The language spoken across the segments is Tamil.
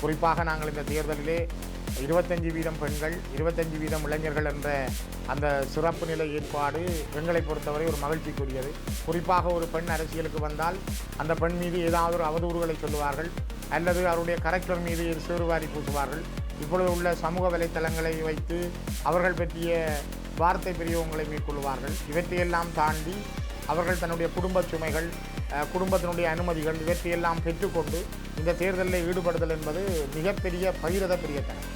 குறிப்பாக நாங்கள் இந்த தேர்தலிலே இருபத்தஞ்சு வீதம் பெண்கள் இருபத்தஞ்சு வீதம் இளைஞர்கள் என்ற அந்த சிறப்பு நிலை ஏற்பாடு பெண்களை பொறுத்தவரை ஒரு மகிழ்ச்சிக்குரியது. குறிப்பாக ஒரு பெண் அரசியலுக்கு வந்தால் அந்த பெண் மீது ஏதாவது ஒரு அவதூறுகளை சொல்லுவார்கள் அல்லது அவருடைய கரெக்டர் மீது சிறுவாரி பூசுவார்கள். இப்பொழுது உள்ள சமூக வலைத்தளங்களை வைத்து அவர்கள் பற்றிய வார்த்தை பெரியவங்களை மேற்கொள்வார்கள். இவற்றையெல்லாம் தாண்டி அவர்கள் தன்னுடைய குடும்ப சுமைகள் குடும்பத்தினுடைய அனுமதிகள் இவற்றையெல்லாம் பெற்றுக்கொண்டு இந்த தேர்தலில் ஈடுபடுதல் என்பது மிகப்பெரிய பகிரத பிரியத்தனம்.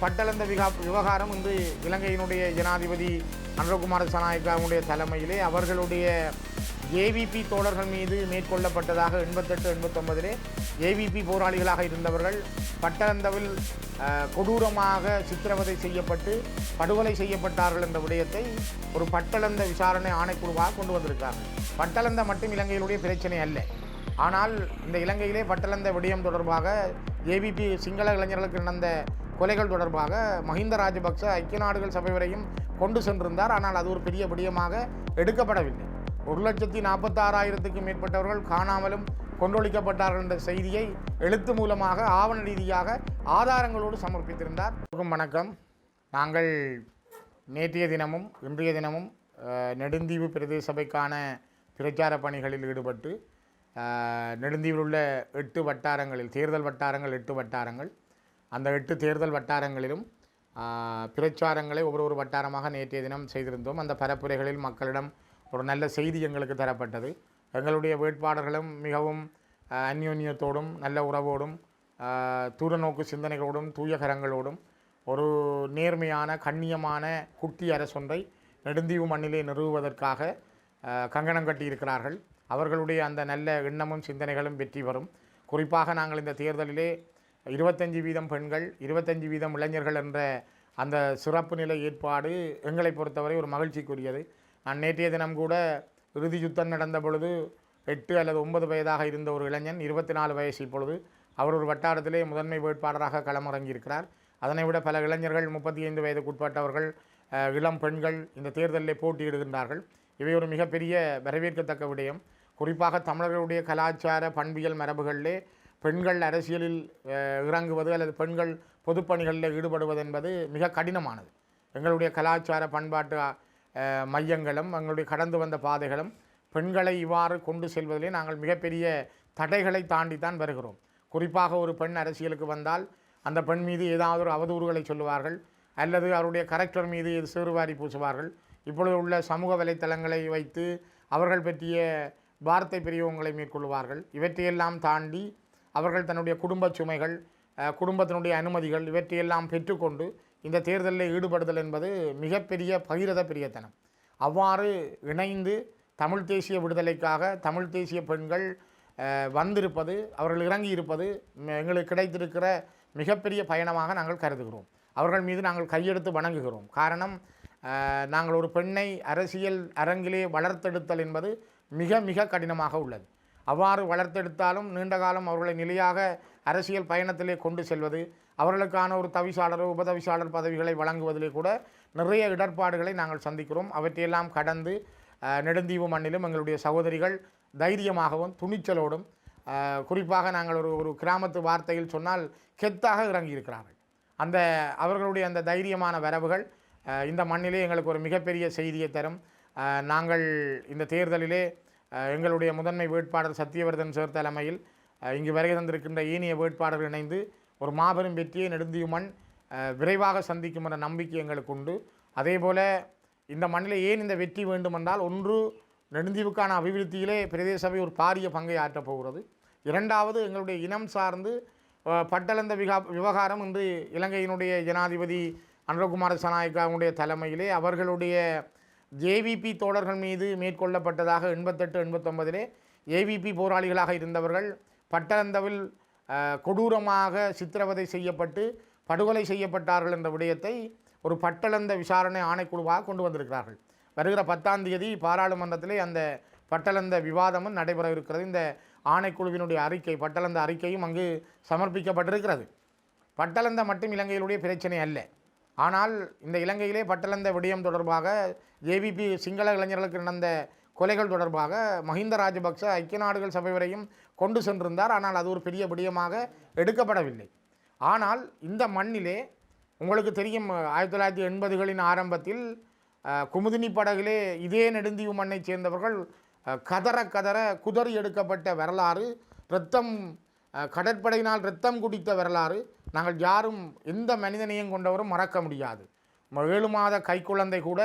பட்டளந்த விகா விவகாரம் இன்று இலங்கையினுடைய ஜனாதிபதி அனுரகுமார சனாயக்காவுடைய தலைமையிலே அவர்களுடைய ஏவிபி தோழர்கள் மீது மேற்கொள்ளப்பட்டதாக எண்பத்தெட்டு எண்பத்தொன்பதிலே ஏவிபி போராளிகளாக இருந்தவர்கள் பட்டந்தவில் கொடூரமாக சித்திரவதை செய்யப்பட்டு படுகொலை செய்யப்பட்டார்கள் என்ற விடயத்தை ஒரு பட்டளந்த விசாரணை ஆணைக்குழுவாக கொண்டு வந்திருக்கிறார்கள். பட்டளந்த மட்டும் இலங்கையிலுடைய பிரச்சனை அல்ல. ஆனால் இந்த இலங்கையிலே பட்டளந்த விடயம் தொடர்பாக ஏவிபி சிங்கள இளைஞர்களுக்கு நடந்த கொலைகள் தொடர்பாக மஹிந்த ராஜபக்ச ஐக்கிய நாடுகள் சபை வரையும் கொண்டு சென்றிருந்தார். ஆனால் அது ஒரு பெரிய விடயமாக எடுக்கப்படவில்லை. ஒரு லட்சத்தி நாற்பத்தாறாயிரத்துக்கும் மேற்பட்டவர்கள் காணாமலும் கொன்றொழிக்கப்பட்டார்கள் என்ற செய்தியை எழுத்து மூலமாக ஆவண ரீதியாக ஆதாரங்களோடு சமர்ப்பித்திருந்தார். வணக்கம். நாங்கள் நேற்றைய தினமும் இன்றைய தினமும் நெடுந்தீவு பிரதேச சபைக்கான பிரச்சார பணிகளில் ஈடுபட்டு நெடுந்தீவில் உள்ள எட்டு வட்டாரங்களில் தேர்தல் வட்டாரங்கள் எட்டு வட்டாரங்கள். அந்த எட்டு தேர்தல் வட்டாரங்களிலும் பிரச்சாரங்களை ஒவ்வொரு ஒரு வட்டாரமாக நேற்றைய தினம் செய்திருந்தோம். அந்த பரப்புரைகளில் மக்களிடம் ஒரு நல்ல செய்தி எங்களுக்கு தரப்பட்டது. எங்களுடைய வேட்பாளர்களும் மிகவும் அந்யோன்யத்தோடும் நல்ல உறவோடும் தூரநோக்கு சிந்தனைகளோடும் தூயகரங்களோடும் ஒரு நேர்மையான கண்ணியமான குட்டி அரசொன்றை நெடுந்தீவு மண்ணிலே நிறுவுவதற்காக கங்கணம் கட்டியிருக்கிறார்கள். அவர்களுடைய அந்த நல்ல எண்ணமும் சிந்தனைகளும் வெற்றி பெறும். குறிப்பாக நாங்கள் இந்த தேர்தலிலே இருபத்தஞ்சி வீதம் பெண்கள் இருபத்தஞ்சி வீதம் இளைஞர்கள் என்ற அந்த சிறப்பு நிலை ஏற்பாடு எங்களை பொறுத்தவரை ஒரு மகிழ்ச்சிக்குரியது. நான் நேற்றைய தினம் கூட இறுதி யுத்தம் நடந்த பொழுது எட்டு அல்லது ஒன்பது வயதாக இருந்த ஒரு இளைஞன் இருபத்தி நாலு வயசு இப்பொழுது அவர் ஒரு வட்டாரத்திலே முதன்மை வேட்பாளராக களமிறங்கியிருக்கிறார். அதனை விட பல இளைஞர்கள் முப்பத்தி ஐந்து வயதுக்குட்பட்டவர்கள் இளம் பெண்கள் இந்த தேர்தலில் போட்டியிடுகின்றார்கள். இவை ஒரு மிகப்பெரிய வரவேற்கத்தக்க விடயம். குறிப்பாக தமிழர்களுடைய கலாச்சார பண்பியல் மரபுகளிலே பெண்கள் அரசியலில் இறங்குவது அல்லது பெண்கள் பொதுப்பணிகளில் ஈடுபடுவது என்பது மிக கடினமானது. எங்களுடைய கலாச்சார பண்பாட்டு மையங்களும் எங்களுடைய கடந்து வந்த பாதைகளும் பெண்களை இவ்வாறு கொண்டு செல்வதிலே நாங்கள் மிகப்பெரிய தடைகளை தாண்டித்தான் வருகிறோம். குறிப்பாக ஒரு பெண் அரசியலுக்கு வந்தால் அந்த பெண் மீது ஏதாவது ஒரு அவதூறுகளை சொல்லுவார்கள் அல்லது அவருடைய கரெக்டர் மீது சிறுவாரி பூசுவார்கள். இப்பொழுது உள்ள சமூக வலைத்தளங்களை வைத்து அவர்கள் பற்றிய வார்த்தை பெரியவங்களை மேற்கொள்வார்கள். இவற்றையெல்லாம் தாண்டி அவர்கள் தன்னுடைய குடும்ப சுமைகள் குடும்பத்தினுடைய அனுமதிகள் இவற்றையெல்லாம் பெற்றுக்கொண்டு இந்த தேர்தலில் ஈடுபடுதல் என்பது மிகப்பெரிய பகிரத பிரியத்தனம். அவ்வாறு இணைந்து தமிழ் தேசிய விடுதலைக்காக தமிழ் தேசிய பெண்கள் வந்திருப்பது அவர்கள் இறங்கி இருப்பது எங்களுக்கு கிடைத்திருக்கிற மிகப்பெரிய பயணமாக நாங்கள் கருதுகிறோம். அவர்கள் மீது நாங்கள் கையெடுத்து வணங்குகிறோம். காரணம் நாங்கள் ஒரு பெண்ணை அரசியல் அரங்கிலே வளர்த்தெடுத்தல் என்பது மிக மிக கடினமாக உள்ளது. அவ்வாறு வளர்த்தெடுத்தாலும் நீண்ட காலம் அவர்களை நிலையாக அரசியல் பயணத்திலே கொண்டு செல்வது அவர்களுக்கான ஒரு தவிசாளர் உபதவிசாளர் பதவிகளை வழங்குவதிலே கூட நிறைய இடர்பாடுகளை நாங்கள் சந்திக்கிறோம். அவற்றையெல்லாம் கடந்து நெடுந்தீவு மண்ணிலும் எங்களுடைய சகோதரிகள் தைரியமாகவும் துணிச்சலோடும் குறிப்பாக நாங்கள் ஒரு ஒரு கிராமத்து வார்த்தையில் சொன்னால் கெத்தாக இறங்கியிருக்கிறார்கள். அந்த அவர்களுடைய அந்த தைரியமான வரவுகள் இந்த மண்ணிலே எங்களுக்கு ஒரு மிகப்பெரிய செய்தியை தரும். நாங்கள் இந்த தேர்தலிலே எங்களுடைய முதன்மை வேட்பாளர் சத்தியவர்தன் சார் தலைமையில் இங்கு வருகை தந்திருக்கின்ற ஏனைய வேட்பாளர்கள் இணைந்து ஒரு மாபெரும் வெற்றியை நெடுந்தியுமன் விரைவாக சந்திக்கும் என்ற நம்பிக்கை எங்களுக்கு உண்டு. அதேபோல இந்த மண்ணில் ஏன் இந்த வெற்றி வேண்டுமென்றால் ஒன்று நெடுந்தீவுக்கான அபிவிருத்தியிலே பிரதேச சபை ஒரு பாரிய பங்கை ஆற்றப் போகிறது. இரண்டாவது எங்களுடைய இனம் சார்ந்து பட்டளந்த விகா விவகாரம் இன்று இலங்கையினுடைய ஜனாதிபதி அனுரகுமார சனாயக்காவுடைய தலைமையிலே அவர்களுடைய ஜேவிபி தோழர்கள் மீது மேற்கொள்ளப்பட்டதாக எண்பத்தெட்டு எண்பத்தொன்பதிலே ஏவிபி போராளிகளாக இருந்தவர்கள் பட்டளந்தவில் கொடூரமாக சித்திரவதை செய்யப்பட்டு படுகொலை செய்யப்பட்டார்கள் என்ற விடயத்தை ஒரு பட்டளந்த விசாரணை ஆணைக்குழுவாக கொண்டு வந்திருக்கிறார்கள். வருகிற பத்தாம் தேதி பாராளுமன்றத்திலே அந்த பட்டளந்த விவாதமும் நடைபெற இருக்கிறது. இந்த ஆணைக்குழுவினுடைய அறிக்கை பட்டளந்த அறிக்கையும் அங்கு சமர்ப்பிக்கப்பட்டிருக்கிறது. பட்டளந்த மட்டும் இலங்கையிலுடைய பிரச்சனை அல்ல. ஆனால் இந்த இலங்கையிலே பட்டளந்த விடயம் தொடர்பாக ஜேவிபி சிங்கள இளைஞர்களுக்கு நடந்த கொலைகள் தொடர்பாக மஹிந்த ராஜபக்ச ஐக்கிய நாடுகள் சபை வரையும் கொண்டு சென்றிருந்தார். ஆனால் அது ஒரு பெரிய விடயமாக எடுக்கப்படவில்லை. ஆனால் இந்த மண்ணிலே உங்களுக்கு தெரியும் ஆயிரத்தி தொள்ளாயிரத்தி எண்பதுகளின் ஆரம்பத்தில் குமுதினி படகிலே இதே நெடுந்தீவு மண்ணைச் சேர்ந்தவர்கள் கதற கதற குதறி எடுக்கப்பட்ட வரலாறு இரத்தம் கடற்படையினால் இரத்தம் குடித்த வரலாறு நாங்கள் யாரும் எந்த மனிதனையும் கொண்டவரும் மறக்க முடியாது. ஏழு மாத கைக்குழந்தை கூட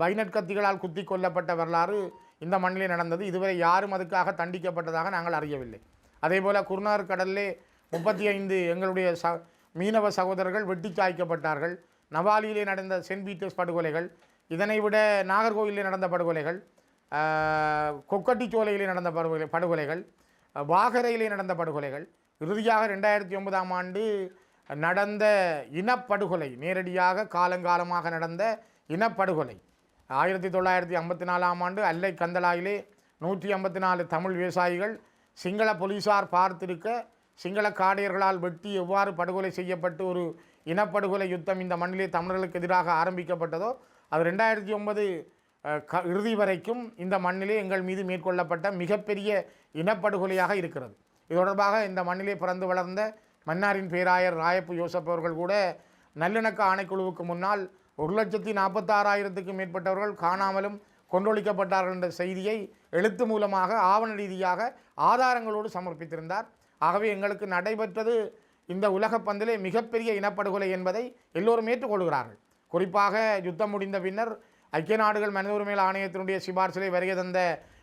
பைனட் கத்திகளால் குத்தி கொல்லப்பட்ட வரலாறு இந்த மண்ணிலே நடந்தது. இதுவரை யாரும் அதுக்காக தண்டிக்கப்பட்டதாக நாங்கள் அறியவில்லை. அதேபோல் குருநார் கடலிலே முப்பத்தி ஐந்து எங்களுடைய ச மீனவ சகோதரர்கள் வெட்டி சாய்க்கப்பட்டார்கள். நவாலியிலே நடந்த சென்ட் பீட்டர்ஸ் படுகொலைகள் இதனை விட நாகர்கோவிலே நடந்த படுகொலைகள் கொக்கட்டிச்சோலையிலே நடந்த படுகொலை படுகொலைகள் வாகரையிலே நடந்த படுகொலைகள் இறுதியாக ரெண்டாயிரத்தி ஒன்பதாம் ஆண்டு நடந்த இனப்படுகொலை நேரடியாக காலங்காலமாக நடந்த இனப்படுகொலை. ஆயிரத்தி தொள்ளாயிரத்தி ஐம்பத்தி நாலாம் ஆண்டு அல்லை கந்தலாயிலே நூற்றி ஐம்பத்தி நாலு தமிழ் விவசாயிகள் சிங்கள போலீசார் பார்த்திருக்க சிங்கள காடையர்களால் வெட்டி எவ்வாறு படுகொலை செய்யப்பட்டு ஒரு இனப்படுகொலை யுத்தம் இந்த மண்ணிலே தமிழர்களுக்கு எதிராக ஆரம்பிக்கப்பட்டதோ அது ரெண்டாயிரத்தி ஒன்பது க இறுதி வரைக்கும் இந்த மண்ணிலே எங்கள் மீது மேற்கொள்ளப்பட்ட மிகப்பெரிய இனப்படுகொலையாக இருக்கிறது. இது தொடர்பாக இந்த மண்ணிலே பிறந்து வளர்ந்த மன்னாரின் பேராயர் ராயப்பு யோசப் அவர்கள் கூட நல்லிணக்க ஆணைக்குழுவுக்கு முன்னால் ஒரு லட்சத்தி நாற்பத்தாறாயிரத்துக்கும் மேற்பட்டவர்கள் காணாமலும் கொன்றொழிக்கப்பட்டார்கள் என்ற செய்தியை எழுத்து மூலமாக ஆவண ரீதியாக ஆதாரங்களோடு சமர்ப்பித்திருந்தார். ஆகவே எங்களுக்கு நடைபெற்றது இந்த உலகப் பந்திலே மிகப்பெரிய இனப்படுகொலை என்பதை எல்லோரும் ஏற்றுக்கொள்கிறார்கள். குறிப்பாக யுத்தம் முடிந்த பின்னர் ஐக்கிய நாடுகள் மனித உரிமைகள் ஆணையத்தினுடைய சிபார்சிலை வருகை தந்த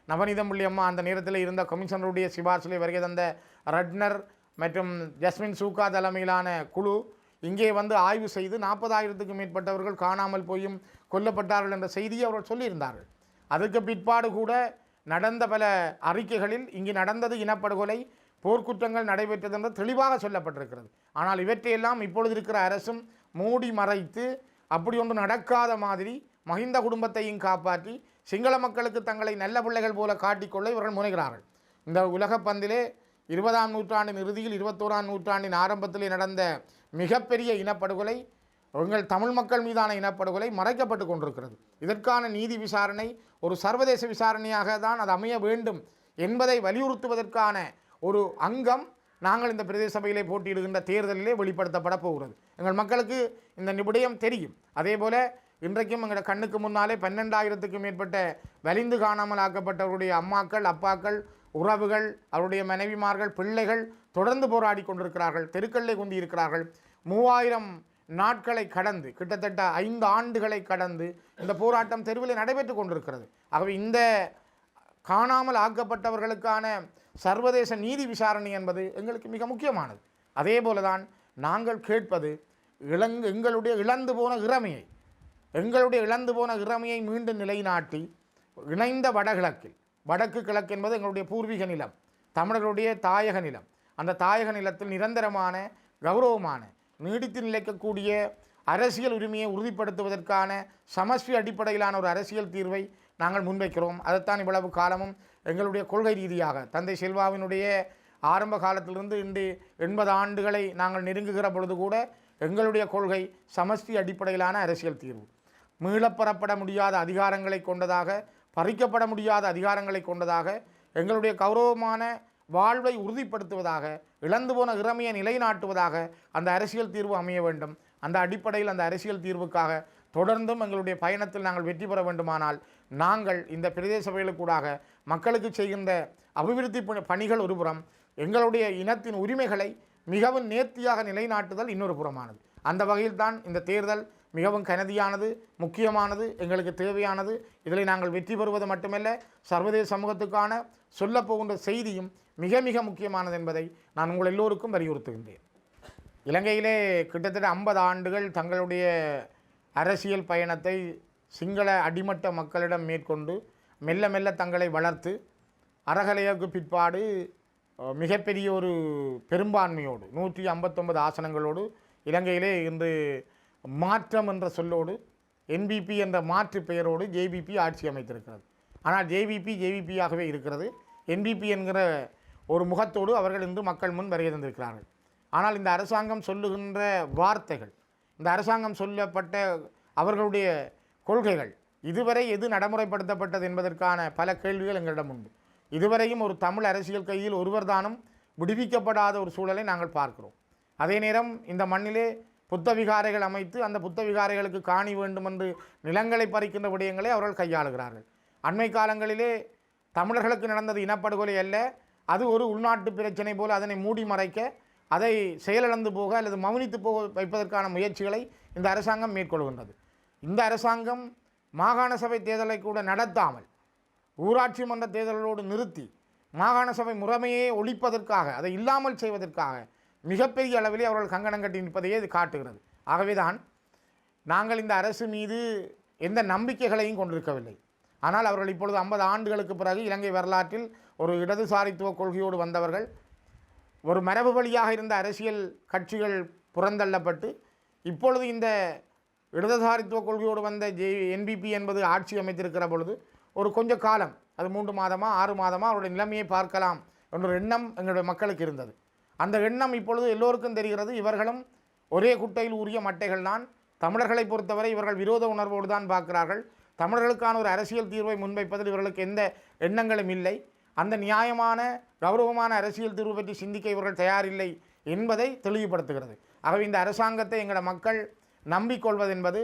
நவநீதம் அம்மா அந்த நேரத்தில் இருந்த கமிஷனருடைய சிபார்சிலை வருகை தந்த ரட்னர் மற்றும் ஜஸ்மின் சூகா தலைமையிலான குழு இங்கே வந்து ஆய்வு செய்து நாற்பதாயிரத்துக்கும் மேற்பட்டவர்கள் காணாமல் போயும் கொல்லப்பட்டார்கள் என்ற செய்தியை அவர்கள் சொல்லியிருந்தார்கள். அதுக்கு பிற்பாடு கூட நடந்த பல அறிக்கைகளில் இங்கு நடந்தது இனப்படுகொலை போர்க்குற்றங்கள் நடைபெற்றது என்று தெளிவாக சொல்லப்பட்டிருக்கிறது. ஆனால் இவற்றையெல்லாம் இப்பொழுது இருக்கிற அரசும் மூடி மறைத்து அப்படி ஒன்று நடக்காத மாதிரி மஹிந்த குடும்பத்தையும் காப்பாற்றி சிங்கள மக்களுக்கு தங்களை நல்ல பிள்ளைகள் போல காட்டிக்கொள்ள இவர்கள் முனைகிறார்கள். இந்த உலகப்பந்திலே இருபதாம் நூற்றாண்டின் இறுதியில் இருபத்தோராம் நூற்றாண்டின் ஆரம்பத்திலே நடந்த மிகப்பெரிய இனப்படுகொலை எங்கள் தமிழ் மக்கள் மீதான இனப்படுகொலை மறைக்கப்பட்டு கொண்டிருக்கிறது. இதற்கான நீதி விசாரணை ஒரு சர்வதேச விசாரணையாக தான் அது அமைய வேண்டும் என்பதை வலியுறுத்துவதற்கான ஒரு அங்கம் நாங்கள் இந்த பிரதேச சபையிலே போட்டியிடுகின்ற தேர்தலிலே வெளிப்படுத்தப்பட போகிறது. எங்கள் மக்களுக்கு இந்த நிபுடயம் தெரியும். அதே போல் இன்றைக்கும் எங்களோட கண்ணுக்கு முன்னாலே பன்னெண்டாயிரத்துக்கும் மேற்பட்ட வலிந்து காணாமல் ஆக்கப்பட்டவருடைய அம்மாக்கள் அப்பாக்கள் உறவுகள் அவருடைய மனைவிமார்கள் பிள்ளைகள் தொடர்ந்து போராடி கொண்டிருக்கிறார்கள் தெருக்கல்லை குந்தி இருக்கிறார்கள் மூவாயிரம் நாட்களை கடந்து கிட்டத்தட்ட ஐந்து ஆண்டுகளை கடந்து இந்த போராட்டம் தெருவில் நடைபெற்று கொண்டிருக்கிறது. ஆகவே இந்த காணாமல் ஆக்கப்பட்டவர்களுக்கான சர்வதேச நீதி விசாரணை என்பது எங்களுக்கு மிக முக்கியமானது. அதே போலதான் நாங்கள் கேட்பது இளங் எங்களுடைய இழந்து போன இறமையை எங்களுடைய இழந்து போன இறமையை மீண்டும் நிலைநாட்டி இணைந்த வடகிழக்கில் வடக்கு கிழக்கு என்பது எங்களுடைய பூர்வீக நிலம் தமிழர்களுடைய தாயக நிலம். அந்த தாயக நிலத்தில் நிரந்தரமான கௌரவமான நீடித்து நிலைக்கக்கூடிய அரசியல் உரிமையை உறுதிப்படுத்துவதற்கான சமஸ்வி அடிப்படையிலான ஒரு அரசியல் தீர்வை நாங்கள் முன்வைக்கிறோம். அதைத்தான் இவ்வளவு காலமும் எங்களுடைய கொள்கை ரீதியாக தந்தை செல்வாவினுடைய ஆரம்ப காலத்திலிருந்து இன்று எண்பது ஆண்டுகளை நாங்கள் நெருங்குகிற பொழுது கூட எங்களுடைய கொள்கை சமஷ்டி அடிப்படையிலான அரசியல் தீர்வு. மீளப்பெறப்பட முடியாத அதிகாரங்களை கொண்டதாக பறிக்கப்பட முடியாத அதிகாரங்களை கொண்டதாக எங்களுடைய கௌரவமான வாழ்வை உறுதிப்படுத்துவதாக இழந்து போன இறமையை நிலைநாட்டுவதாக அந்த அரசியல் தீர்வு அமைய வேண்டும். அந்த அடிப்படையில் அந்த அரசியல் தீர்வுக்காக தொடர்ந்தும் எங்களுடைய பயணத்தில் நாங்கள் வெற்றி பெற வேண்டுமானால் நாங்கள் இந்த பிரதேச சபைகளுக்கூடாக மக்களுக்கு செய்கின்ற அபிவிருத்தி பணி- பணிகள் ஒருபுறம் எங்களுடைய இனத்தின் உரிமைகளை மிகவும் நேர்த்தியாக நிலைநாட்டுதல் இன்னொரு புறமானது. அந்த வகையில் தான் இந்த தேர்தல் மிகவும் கனதியானது முக்கியமானது எங்களுக்கு தேவையானது. இதில் நாங்கள் வெற்றி பெறுவது மட்டுமல்ல சர்வதேச சமூகத்துக்கான சொல்லப்போகின்ற செய்தியும் மிக மிக முக்கியமானது என்பதை நான் உங்கள் எல்லோருக்கும் வலியுறுத்துகின்றேன். இலங்கையிலே கிட்டத்தட்ட ஐம்பது ஆண்டுகள் தங்களுடைய அரசியல் பயணத்தை சிங்கள அடிமட்ட மக்களிடம் மேற்கொண்டு மெல்ல மெல்ல தங்களை வளர்த்து அறகலையுக்கு பிற்பாடு மிகப்பெரிய ஒரு பெரும்பான்மையோடு நூற்றி ஐம்பத்தொன்பது ஆசனங்களோடு இலங்கையிலே இன்று மாற்றம் என்ற சொல்லோடு என்பிபி என்ற மாற்று பெயரோடு ஜேபிபி ஆட்சி அமைத்திருக்கிறது. ஆனால் ஜேவிபி ஜேவிபியாகவே இருக்கிறது. என்பிபி என்கிற ஒரு முகத்தோடு அவர்கள் இன்று மக்கள் முன் வருகை தந்திருக்கிறார்கள். ஆனால் இந்த அரசாங்கம் சொல்லுகின்ற வார்த்தைகள் இந்த அரசாங்கம் சொல்லப்பட்ட அவர்களுடைய கொள்கைகள் இதுவரை எது நடைமுறைப்படுத்தப்பட்டது என்பதற்கான பல கேள்விகள் எங்களிடம் உண்டு. இதுவரையும் ஒரு தமிழ் அரசியல் கையில் ஒருவர் தானும் விடுவிக்கப்படாத ஒரு சூழலை நாங்கள் பார்க்கிறோம். அதே நேரம் இந்த மண்ணிலே புத்த விகாரைகள் அமைத்து அந்த புத்த விகாரைகளுக்கு காணி வேண்டும் என்று நிலங்களை பறிக்கின்ற விடயங்களை அவர்கள் கையாளுகிறார்கள். அண்மை காலங்களிலே தமிழர்களுக்கு நடந்தது இனப்படுகொலை அல்ல. அது ஒரு உள்நாட்டு பிரச்சனை போல் அதனை மூடி மறைக்க அதை செயலிழந்து போக அல்லது மௌனித்து போக வைப்பதற்கான முயற்சிகளை இந்த அரசாங்கம் மேற்கொள்கின்றது. இந்த அரசாங்கம் மாகாண சபை தேர்தலை கூட நடத்தாமல் ஊராட்சி மன்ற தேர்தல்களோடு நிறுத்தி மாகாண சபை முறைமையை ஒழிப்பதற்காக அதை இல்லாமல் செய்வதற்காக மிகப்பெரிய அளவிலே அவர்கள் கங்கணம் கட்டி நிற்பதையே இது காட்டுகிறது. ஆகவேதான் நாங்கள் இந்த அரசு மீது எந்த நம்பிக்கைகளையும் கொண்டிருக்கவில்லை. ஆனால் அவர்கள் இப்பொழுது ஐம்பது ஆண்டுகளுக்கு பிறகு இலங்கை வரலாற்றில் ஒரு இடதுசாரித்துவ கொள்கையோடு வந்தவர்கள் ஒரு மரபு வழியாக இருந்த அரசியல் கட்சிகள் புறந்தள்ளப்பட்டு இப்பொழுது இந்த இடதுசாரித்துவ கொள்கையோடு வந்த ஜே என்பிபி என்பது ஆட்சி அமைத்திருக்கிற பொழுது ஒரு கொஞ்ச காலம் அது மூன்று மாதமாக ஆறு மாதமாக அவருடைய நிலைமையை பார்க்கலாம் என்ற எண்ணம் எங்களுடைய மக்களுக்கு இருந்தது. அந்த எண்ணம் இப்பொழுது எல்லோருக்கும் தெரிகிறது. இவர்களும் ஒரே குட்டையில் உரிய மட்டைகள் தான். தமிழர்களை பொறுத்தவரை இவர்கள் விரோத உணர்வோடு தான் பார்க்கிறார்கள். தமிழர்களுக்கான ஒரு அரசியல் தீர்வை முன்வைப்பதில் இவர்களுக்கு எந்த எண்ணங்களும் இல்லை. அந்த நியாயமான கௌரவமான அரசியல் தீர்வு பற்றி சிந்திக்க இவர்கள் தயாரில்லை என்பதை தெளிவுபடுத்துகிறது. ஆகவே இந்த அரசாங்கத்தை எங்களோட மக்கள் நம்பிக்கொள்வது என்பது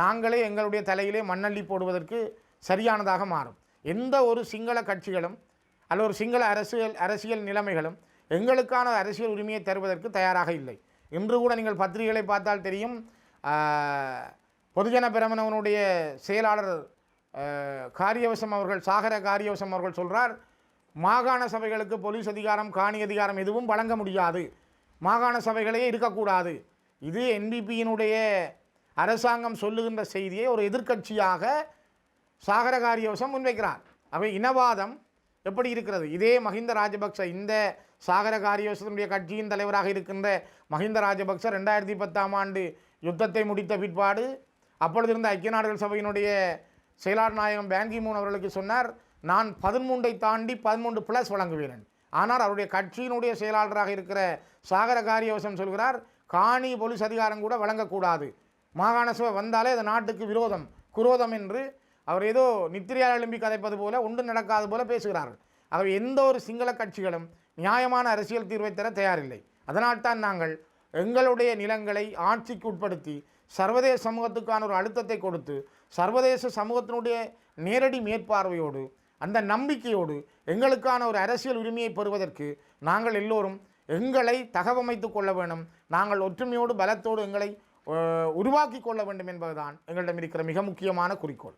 நாங்களே எங்களுடைய தலையிலே மண்ணள்ளி போடுவதற்கு சரியானதாக மாறும். எந்த ஒரு சிங்கள கட்சிகளும் அல்ல ஒரு சிங்கள அரசியல் அரசியல் நிலைமைகளும் எங்களுக்கான அரசியல் உரிமையை தருவதற்கு தயாராக இல்லை. இன்று கூட நீங்கள் பத்திரிகைகளை பார்த்தால் தெரியும் பொதுஜன பிரமணவனுடைய செயலாளர் காரியவசம் அவர்கள் சாகர காரியவசம் அவர்கள் சொல்கிறார் மாகாண சபைகளுக்கு போலீஸ் அதிகாரம் காணி அதிகாரம் எதுவும் வழங்க முடியாது. மாகாண சபைகளே இருக்கக்கூடாது. இது என்பிபியினுடைய அரசாங்கம் சொல்லுகின்ற செய்தியை ஒரு எதிர்க்கட்சியாக சாகர காரியவசம் முன்வைக்கிறார். அவை இனவாதம் எப்படி இருக்கிறது? இதே மஹிந்த ராஜபக்ச இந்த சாகர காரியவசத்தினுடைய கட்சியின் தலைவராக இருக்கின்ற மஹிந்த ராஜபக்ச ரெண்டாயிரத்தி பத்தாம் ஆண்டு யுத்தத்தை முடித்த பிற்பாடு அப்பொழுது இருந்த ஐக்கிய நாடுகள் சபையினுடைய செயலாளர் நாயகம் பேங்கி மூன் அவர்களுக்கு சொன்னார் நான் பதிமூன்றை தாண்டி பதிமூன்று பிளஸ் வழங்குவேன் ஆனால் அவருடைய கட்சியினுடைய செயலாளராக இருக்கிற சாகர காரியவசம் சொல்கிறார் காணி போலீஸ் அதிகாரம் கூட வழங்கக்கூடாது. மாகாண சபை வந்தாலே அது நாட்டுக்கு விரோதம் குரோதம் என்று அவர் ஏதோ நித்திரியால் எழும்பி கதைப்பது போல ஒன்று நடக்காது போல பேசுகிறார்கள். ஆகவே எந்த ஒரு சிங்கள கட்சிகளும் நியாயமான அரசியல் தீர்வை தர தயாரில்லை. அதனால்தான் நாங்கள் எங்களுடைய நிலங்களை ஆட்சிக்கு உட்படுத்தி சர்வதேச சமூகத்துக்கான ஒரு அழுத்தத்தை கொடுத்து சர்வதேச சமூகத்தினுடைய நேரடி மேற்பார்வையோடு அந்த நம்பிக்கையோடு எங்களுக்கான ஒரு அரசியல் உரிமையை பெறுவதற்கு நாங்கள் எல்லோரும் எங்களை தகவமைத்து கொள்ள வேண்டும். நாங்கள் ஒற்றுமையோடு பலத்தோடு எங்களை உருவாக்கி கொள்ள வேண்டும் என்பதுதான் எங்களிடம் இருக்கிற மிக முக்கியமான குறிக்கோள்.